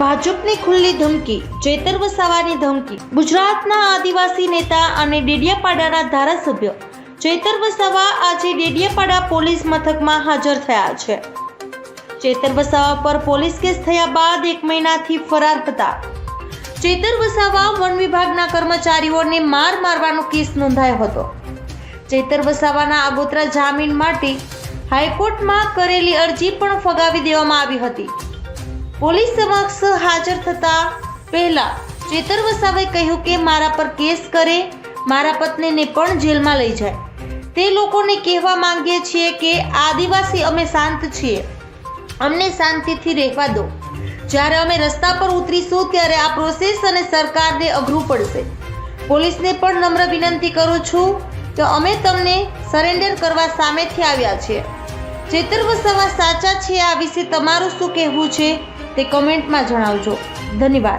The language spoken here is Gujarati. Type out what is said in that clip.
ભાજપની ખુલ્લી ધમકી, ચેતર વસાવાની ધમકી. ગુજરાતના આદિવાસી નેતા અને ડેડિયાપાડાના ધારાસભ્ય, ચેતર વસાવા આજે ડેડિયાપાડા પોલીસ મથકમાં હાજર થયા છે. ચેતર વસાવા પર પોલીસ કેસ થયા બાદ એક મહિનાથી ફરાર હતા. ચેતર વસાવા વન વિભાગના કર્મચારીઓને માર મારવાનો કેસ નોંધાયો હતો. ચેતર વસાવાના આગોતરા જામીન માટે હાઈકોર્ટમાં કરેલી અરજી પણ ફગાવી દેવામાં આવી હતી. પોલીસ સમક્ષ હાજર થતા પહેલા ચેતર વસાવે કહ્યું કે મારા પર કેસ કરે, મારા પત્નીને પણ જેલમાં લઈ જાય. તે લોકોને કહેવા માંગીએ છીએ કે આદિવાસી અમે શાંત છીએ. અમને શાંતિથી રહેવા દો. જ્યારે અમે રસ્તા પર ઉતરીશું ત્યારે આ પ્રોસેસ અને સરકારને અઘરું પડશે. પોલીસને પણ નમ્ર વિનંતી કરું છું કે અમે તમને સરેન્ડર કરવા સામેથી આવ્યા છીએ. ચેતર સાચા છે આ વિશે તમારું શું કહેવું છે તે કમેન્ટમાં જણાવજો. ધન્યવાદ.